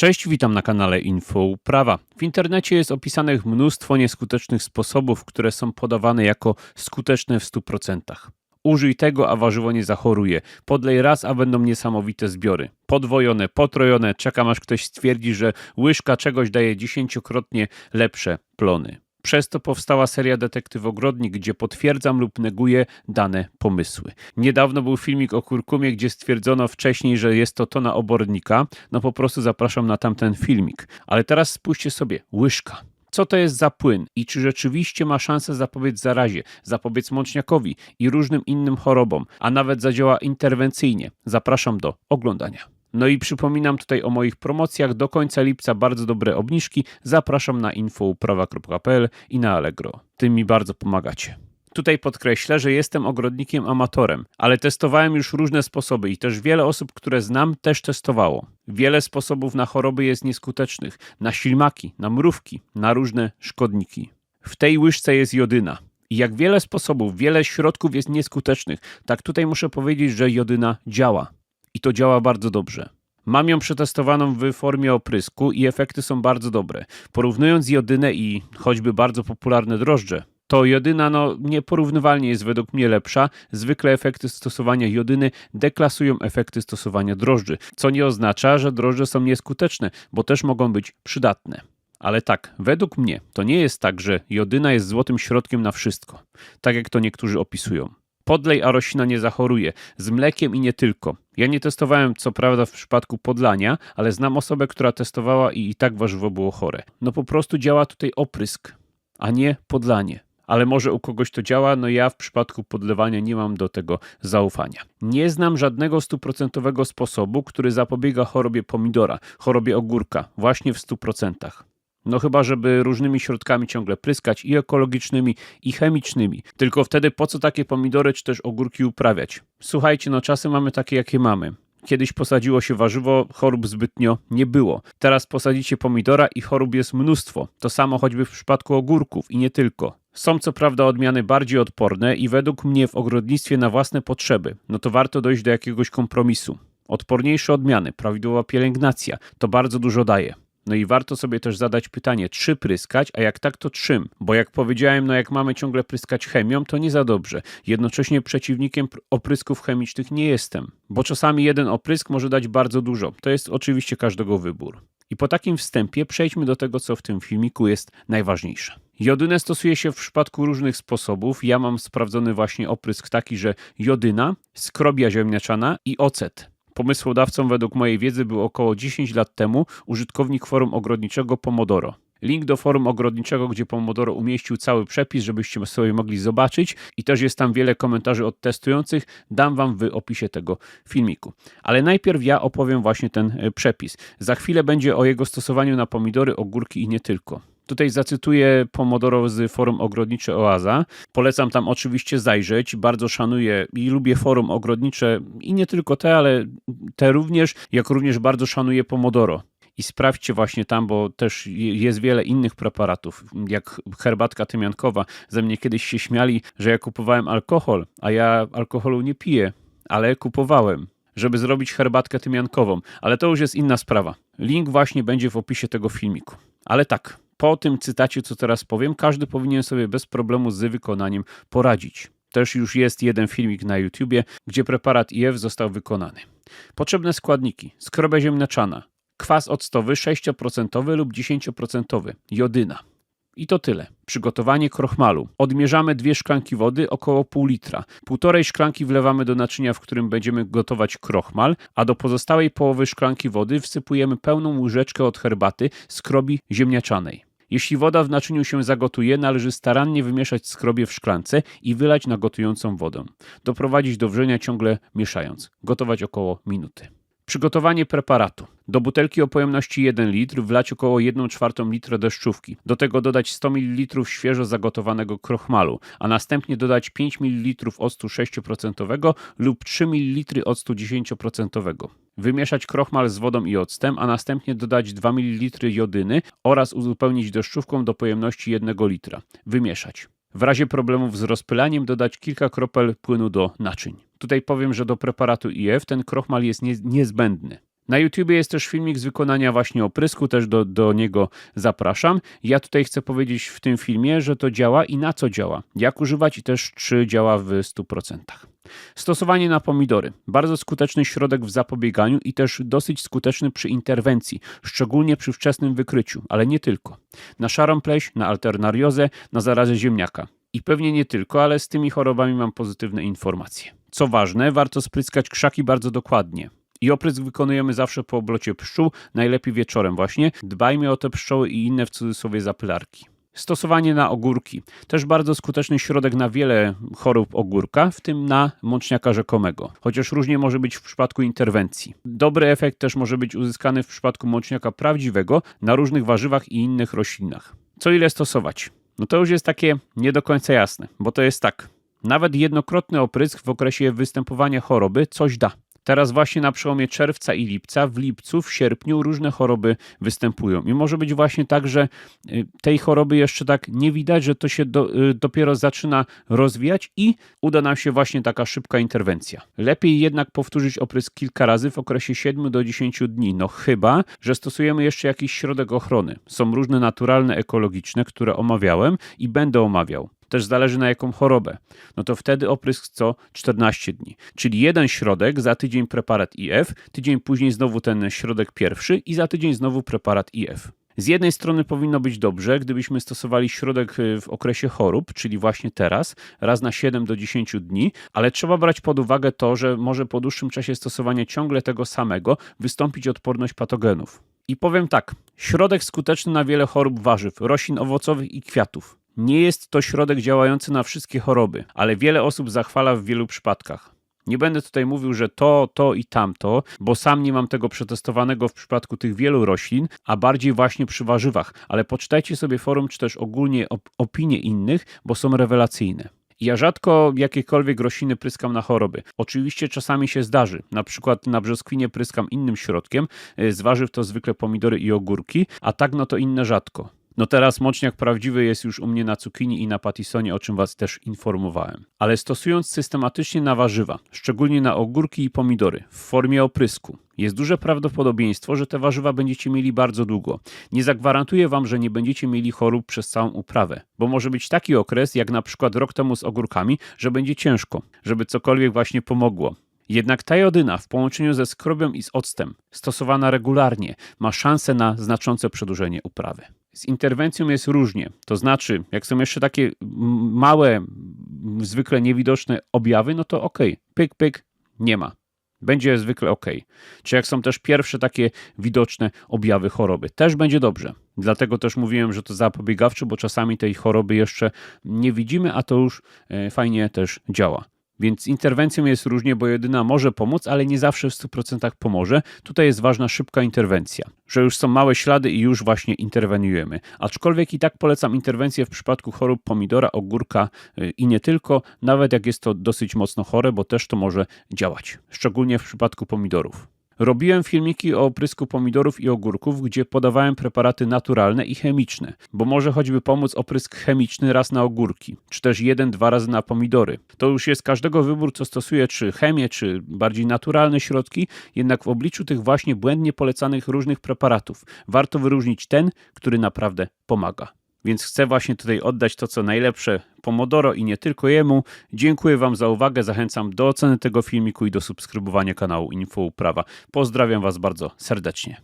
Cześć, witam na kanale Info Uprawa. W internecie jest opisanych mnóstwo nieskutecznych sposobów, które są podawane jako skuteczne w 100%. Użyj tego, a warzywo nie zachoruje. Podlej raz, a będą niesamowite zbiory. Podwojone, potrojone, czekam aż ktoś stwierdzi, że łyżka czegoś daje dziesięciokrotnie lepsze plony. Przez to powstała seria Detektyw Ogrodnik, gdzie potwierdzam lub neguję dane pomysły. Niedawno był filmik o kurkumie, gdzie stwierdzono wcześniej, że jest to tona obornika. No po prostu zapraszam na tamten filmik. Ale teraz spójrzcie sobie, łyżka. Co to jest za płyn i czy rzeczywiście ma szansę zapobiec zarazie, zapobiec mączniakowi i różnym innym chorobom, a nawet zadziała interwencyjnie? Zapraszam do oglądania. No i przypominam tutaj o moich promocjach. Do końca lipca bardzo dobre obniżki. Zapraszam na infouprawa.pl i na Allegro. Tym mi bardzo pomagacie. Tutaj podkreślę, że jestem ogrodnikiem amatorem, ale testowałem już różne sposoby i też wiele osób, które znam, też testowało. Wiele sposobów na choroby jest nieskutecznych, na ślimaki, na mrówki, na różne szkodniki. W tej łyżce jest jodyna. I jak wiele sposobów, wiele środków jest nieskutecznych, tak tutaj muszę powiedzieć, że jodyna działa. I to działa bardzo dobrze. Mam ją przetestowaną w formie oprysku i efekty są bardzo dobre. Porównując jodynę i choćby bardzo popularne drożdże, to jodyna no, nieporównywalnie jest według mnie lepsza. Zwykle efekty stosowania jodyny deklasują efekty stosowania drożdży, co nie oznacza, że drożdże są nieskuteczne, bo też mogą być przydatne. Ale tak, według mnie to nie jest tak, że jodyna jest złotym środkiem na wszystko, tak jak to niektórzy opisują. Podlej, a roślina nie zachoruje. Z mlekiem i nie tylko. Ja nie testowałem, co prawda, w przypadku podlania, ale znam osobę, która testowała i i tak warzywo było chore. No po prostu działa tutaj oprysk, a nie podlanie. Ale może u kogoś to działa, no ja w przypadku podlewania nie mam do tego zaufania. Nie znam żadnego stuprocentowego sposobu, który zapobiega chorobie pomidora, chorobie ogórka, właśnie w 100%. No chyba, żeby różnymi środkami ciągle pryskać i ekologicznymi, i chemicznymi. Tylko wtedy po co takie pomidory czy też ogórki uprawiać? Słuchajcie, no czasy mamy takie, jakie mamy. Kiedyś posadziło się warzywo, chorób zbytnio nie było. Teraz posadzicie pomidora i chorób jest mnóstwo. To samo choćby w przypadku ogórków i nie tylko. Są co prawda odmiany bardziej odporne i według mnie w ogrodnictwie na własne potrzeby, no to warto dojść do jakiegoś kompromisu. Odporniejsze odmiany, prawidłowa pielęgnacja, to bardzo dużo daje. No i warto sobie też zadać pytanie, czy pryskać, a jak tak, to czym? Bo jak powiedziałem, no jak mamy ciągle pryskać chemią, to nie za dobrze. Jednocześnie przeciwnikiem oprysków chemicznych nie jestem, bo czasami jeden oprysk może dać bardzo dużo. To jest oczywiście każdego wybór. I po takim wstępie przejdźmy do tego, co w tym filmiku jest najważniejsze. Jodynę stosuje się w przypadku różnych sposobów. Ja mam sprawdzony właśnie oprysk taki, że jodyna, skrobia ziemniaczana i ocet. Pomysłodawcą według mojej wiedzy był około 10 lat temu użytkownik forum ogrodniczego Pomodoro. Link do forum ogrodniczego, gdzie Pomodoro umieścił cały przepis, żebyście sobie mogli zobaczyć i też jest tam wiele komentarzy od testujących, dam wam w opisie tego filmiku. Ale najpierw ja opowiem właśnie ten e, przepis. Za chwilę będzie o jego stosowaniu na pomidory, ogórki i nie tylko. Tutaj zacytuję Pomodoro z forum ogrodnicze Oaza. Polecam tam oczywiście zajrzeć. Bardzo szanuję i lubię forum ogrodnicze i nie tylko te, ale te również, jak również bardzo szanuję Pomodoro i sprawdźcie właśnie tam, bo też jest wiele innych preparatów, jak herbatka tymiankowa. Ze mnie kiedyś się śmiali, że ja kupowałem alkohol, a ja alkoholu nie piję, ale kupowałem, żeby zrobić herbatkę tymiankową, ale to już jest inna sprawa. Link właśnie będzie w opisie tego filmiku. Ale tak, po tym cytacie, co teraz powiem, każdy powinien sobie bez problemu z wykonaniem poradzić. Też już jest jeden filmik na YouTubie, gdzie preparat IF został wykonany. Potrzebne składniki: skrobia ziemniaczana, kwas octowy 6% lub 10%, jodyna. I to tyle. Przygotowanie krochmalu. Odmierzamy dwie szklanki wody, około pół litra. Półtorej szklanki wlewamy do naczynia, w którym będziemy gotować krochmal, a do pozostałej połowy szklanki wody wsypujemy pełną łyżeczkę od herbaty skrobi ziemniaczanej. Jeśli woda w naczyniu się zagotuje, należy starannie wymieszać skrobie w szklance i wylać na gotującą wodę. Doprowadzić do wrzenia ciągle mieszając. Gotować około minuty. Przygotowanie preparatu. Do butelki o pojemności 1 litr wlać około 1 czwartą litra deszczówki. Do tego dodać 100 ml świeżo zagotowanego krochmalu, a następnie dodać 5 ml octu 6% lub 3 ml octu 10%. Wymieszać krochmal z wodą i octem, a następnie dodać 2 ml jodyny oraz uzupełnić deszczówką do pojemności 1 litra. Wymieszać. W razie problemów z rozpylaniem dodać kilka kropel płynu do naczyń. Tutaj powiem, że do preparatu IF ten krochmal jest niezbędny. Na YouTubie jest też filmik z wykonania właśnie oprysku, też do, do niego zapraszam. Ja tutaj chcę powiedzieć w tym filmie, że to działa i na co działa, jak używać i też czy działa w 100%. Stosowanie na pomidory. Bardzo skuteczny środek w zapobieganiu i też dosyć skuteczny przy interwencji, szczególnie przy wczesnym wykryciu, ale nie tylko. Na szarą pleś, na alternariozę, na zarazę ziemniaka. I pewnie nie tylko, ale z tymi chorobami mam pozytywne informacje. Co ważne, warto spryskać krzaki bardzo dokładnie. I oprysk wykonujemy zawsze po oblocie pszczół, najlepiej wieczorem właśnie. Dbajmy o te pszczoły i inne w cudzysłowie zapylarki. Stosowanie na ogórki. Też bardzo skuteczny środek na wiele chorób ogórka, w tym na mączniaka rzekomego, chociaż różnie może być w przypadku interwencji. Dobry efekt też może być uzyskany w przypadku mączniaka prawdziwego na różnych warzywach i innych roślinach. Co ile stosować? No to już jest takie nie do końca jasne, bo to jest tak. Nawet jednokrotny oprysk w okresie występowania choroby coś da. Teraz właśnie na przełomie czerwca i lipca, w lipcu, w sierpniu różne choroby występują. I może być właśnie tak, że y, tej choroby jeszcze tak nie widać, że to się do, y, dopiero zaczyna rozwijać i uda nam się właśnie taka szybka interwencja. Lepiej jednak powtórzyć oprysk kilka razy w okresie 7 do 10 dni, no chyba, że stosujemy jeszcze jakiś środek ochrony. Są różne naturalne, ekologiczne, które omawiałem i będę omawiał też zależy na jaką chorobę, no to wtedy oprysk co 14 dni. Czyli jeden środek, za tydzień preparat IF, tydzień później znowu ten środek pierwszy i za tydzień znowu preparat IF. Z jednej strony powinno być dobrze, gdybyśmy stosowali środek y, w okresie chorób, czyli właśnie teraz, raz na 7 do 10 dni, ale trzeba brać pod uwagę to, że może po dłuższym czasie stosowania ciągle tego samego wystąpić odporność patogenów. I powiem tak, środek skuteczny na wiele chorób warzyw, roślin owocowych i kwiatów. Nie jest to środek działający na wszystkie choroby, ale wiele osób zachwala w wielu przypadkach. Nie będę tutaj mówił, że to, to i tamto, bo sam nie mam tego przetestowanego w przypadku tych wielu roślin, a bardziej właśnie przy warzywach, ale poczytajcie sobie forum czy też ogólnie op opinie innych, bo są rewelacyjne. Ja rzadko jakiekolwiek rośliny pryskam na choroby. Oczywiście czasami się zdarzy. Na przykład na brzoskwinie pryskam innym środkiem. Z warzyw to zwykle pomidory i ogórki, a tak no to inne rzadko. No teraz moczniak prawdziwy jest już u mnie na cukinii i na patisonie, o czym Was też informowałem. Ale stosując systematycznie na warzywa, szczególnie na ogórki i pomidory, w formie oprysku, jest duże prawdopodobieństwo, że te warzywa będziecie mieli bardzo długo. Nie zagwarantuję Wam, że nie będziecie mieli chorób przez całą uprawę, bo może być taki okres, jak na przykład rok temu z ogórkami, że będzie ciężko, żeby cokolwiek właśnie pomogło. Jednak ta jodyna w połączeniu ze skrobią i z octem, stosowana regularnie, ma szansę na znaczące przedłużenie uprawy. Z interwencją jest różnie, to znaczy, jak są jeszcze takie małe, zwykle niewidoczne objawy, no to ok, pyk, pyk, nie ma. Będzie zwykle ok. Czy jak są też pierwsze takie widoczne objawy choroby, też będzie dobrze. Dlatego też mówiłem, że to zapobiegawcze, bo czasami tej choroby jeszcze nie widzimy, a to już e, fajnie też działa. Więc interwencją jest różnie, bo jedyna może pomóc, ale nie zawsze w 100% pomoże. Tutaj jest ważna szybka interwencja, że już są małe ślady i już właśnie interweniujemy. Aczkolwiek i tak polecam interwencję w przypadku chorób pomidora, ogórka y, i nie tylko, nawet jak jest to dosyć mocno chore, bo też to może działać, szczególnie w przypadku pomidorów. Robiłem filmiki o oprysku pomidorów i ogórków, gdzie podawałem preparaty naturalne i chemiczne, bo może choćby pomóc oprysk chemiczny raz na ogórki, czy też jeden, dwa razy na pomidory. To już jest każdego wybór, co stosuje, czy chemię, czy bardziej naturalne środki, jednak w obliczu tych właśnie błędnie polecanych różnych preparatów warto wyróżnić ten, który naprawdę pomaga. Więc chcę właśnie tutaj oddać to, co najlepsze Pomodoro i nie tylko jemu. Dziękuję Wam za uwagę, zachęcam do oceny tego filmiku i do subskrybowania kanału Info Uprawa. Pozdrawiam Was bardzo serdecznie.